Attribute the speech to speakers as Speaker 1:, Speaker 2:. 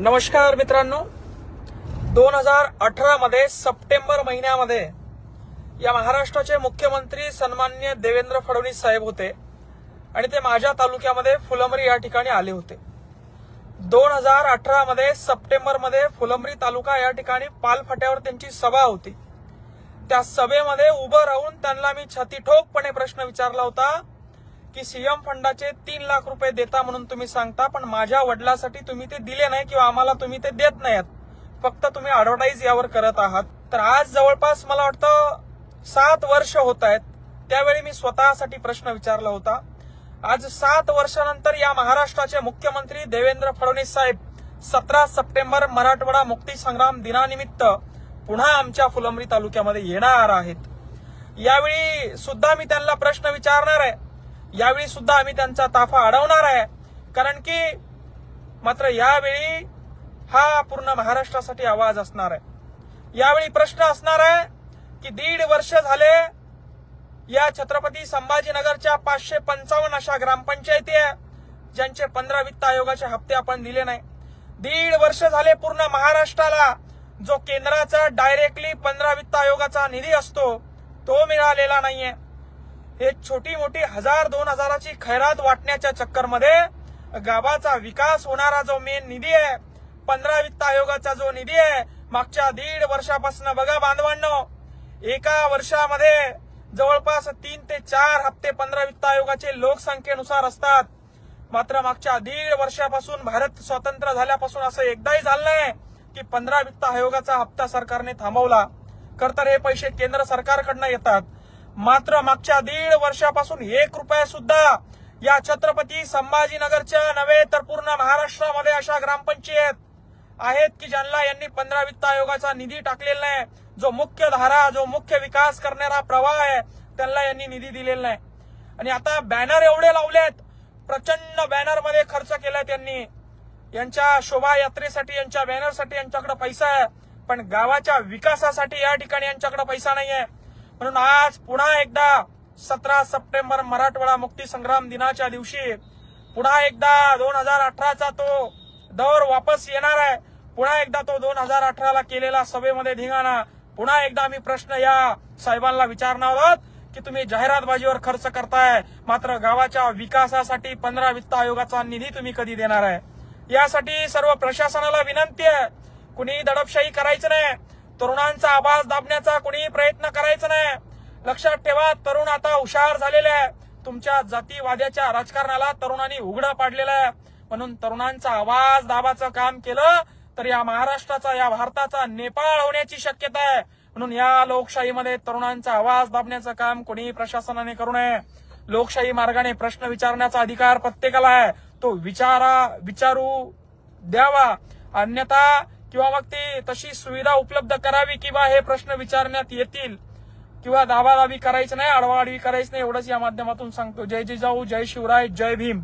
Speaker 1: नमस्कार मित्रांनो. दोन हजार अठरा मध्ये सप्टेंबर महिन्यामध्ये या महाराष्ट्राचे मुख्यमंत्री सन्मान्य देवेंद्र फडणवीस साहेब होते आणि ते माझ्या तालुक्यामध्ये फुलंबरी या ठिकाणी आले होते. दोन हजार अठरा मध्ये सप्टेंबरमध्ये फुलंबरी तालुका या ठिकाणी पालफाट्यावर त्यांची सभा होती. त्या सभेमध्ये उभं राहून त्यांना मी छातीठोकपणे प्रश्न विचारला होता की सीएम फंडाचे तीन लाख रुपये देता म्हणून तुम्ही सांगता पण माझ्या वडिलासाठी तुम्ही ते दिले नाही किंवा आम्हाला तुम्ही ते देत नाहीत. फक्त तुम्ही अॅडव्हर्टाईज यावर करत आहात. तर आज जवळपास मला वाटतं सात वर्ष होत आहेत. त्यावेळी मी स्वतःसाठी प्रश्न विचारला होता. आज सात वर्षानंतर या महाराष्ट्राचे मुख्यमंत्री देवेंद्र फडणवीस साहेब सतरा सप्टेंबर मराठवाडा मुक्ती संग्राम दिनानिमित्त पुन्हा आमच्या फुलंब्री तालुक्यामध्ये येणार आहेत. यावेळी सुद्धा मी त्यांना प्रश्न विचारणार आहे. यावेळी सुद्धा आम्ही त्यांचा ताफा अडवणार आहे. कारण की मात्र यावेळी हा पूर्ण महाराष्ट्रासाठी आवाज असणार आहे. यावेळी प्रश्न असणार आहे की दीड वर्ष झाले या छत्रपती संभाजीनगरच्या पाचशे पंचावन्न अशा ग्रामपंचायती आहे ज्यांचे पंधरा वित्त आयोगाचे हप्ते आपण दिले नाही. दीड वर्ष झाले पूर्ण महाराष्ट्राला जो केंद्राचा डायरेक्टली पंधरा वित्त आयोगाचा निधी असतो तो मिळालेला नाहीये. हे छोटी मोठी हजार दोन हजाराची खैरात वाटण्याच्या चक्करमध्ये गावाचा विकास होणारा जो मेन निधी आहे पंधरा वित्त आयोगाचा जो निधी आहे मागच्या दीड वर्षापासून बघा बांधवांनो एका वर्षामध्ये जवळपास तीन ते चार हप्ते पंधरा वित्त आयोगाचे लोकसंख्येनुसार असतात. मात्र मागच्या दीड वर्षापासून भारत स्वतंत्र झाल्यापासून असं एकदाही झालं नाही की पंधरा वित्त आयोगाचा हप्ता सरकारने थांबवला. खर तर हे पैसे केंद्र सरकारकडनं येतात. मात्र मागच्या दीड वर्षापासून एक रुपया सुद्धा या छत्रपती संभाजीनगरच्या नव्हे तर पूर्ण महाराष्ट्रामध्ये अशा ग्रामपंचायत आहेत की ज्यांना यांनी पंधरा वित्त आयोगाचा निधी टाकलेला नाही. जो मुख्य धारा जो मुख्य विकास करणारा प्रवाह आहे त्यांना यांनी निधी दिलेला नाही. आणि आता बॅनर एवढे लावलेत प्रचंड बॅनरमध्ये खर्च केलाय त्यांनी यांच्या शोभायात्रेसाठी यांच्या बॅनरसाठी यांच्याकडे पैसा आहे पण गावाच्या विकासासाठी या ठिकाणी यांच्याकडे पैसा नाही आहे म्हणून आज पुन्हा एकदा सतरा सप्टेंबर मराठवाडा मुक्ती संग्राम दिनाच्या दिवशी पुन्हा एकदा दोन हजार अठराचा तो दौर वापस येणार आहे. पुन्हा एकदा तो दोन हजार अठराला केलेला सभेमध्ये धिंगाणा. पुन्हा एकदा आम्ही प्रश्न या साहेबांना विचारणार आहोत की तुम्ही जाहिरातबाजीवर खर्च करताय. मात्र गावाच्या विकासासाठी पंधरा वित्त आयोगाचा निधी तुम्ही कधी देणार आहे? यासाठी सर्व प्रशासनाला विनंती आहे. कुणी दडपशाही करायचं नाही. तरुणांचा आवाज दाबण्याचा कुणीही प्रयत्न करायचा नाही. लक्षात ठेवा तरुण आता हुशार झालेले आहे. तुमच्या जातीवाद्याच्या राजकारणाला तरुणांनी उघडं पाडलेलं आहे. म्हणून तरुणांचा आवाज दाबाचं काम केलं तर या महाराष्ट्राचा या भारताचा नेपाळ होण्याची शक्यता आहे. म्हणून या लोकशाहीमध्ये तरुणांचा आवाज दाबण्याचं काम कोणीही प्रशासनाने करू नये. लोकशाही मार्गाने प्रश्न विचारण्याचा अधिकार प्रत्येकाला आहे. तो विचारा विचारू द्यावा. अन्यथा किंवा मग ती तशी सुविधा उपलब्ध करावी किंवा हे प्रश्न विचारण्यात येतील किंवा दाबादाबी करायचं नाही आडवाआडवी करायची नाही एवढंच या माध्यमातून सांगतो. जय जिजाऊ जय शिवराय जय भीम.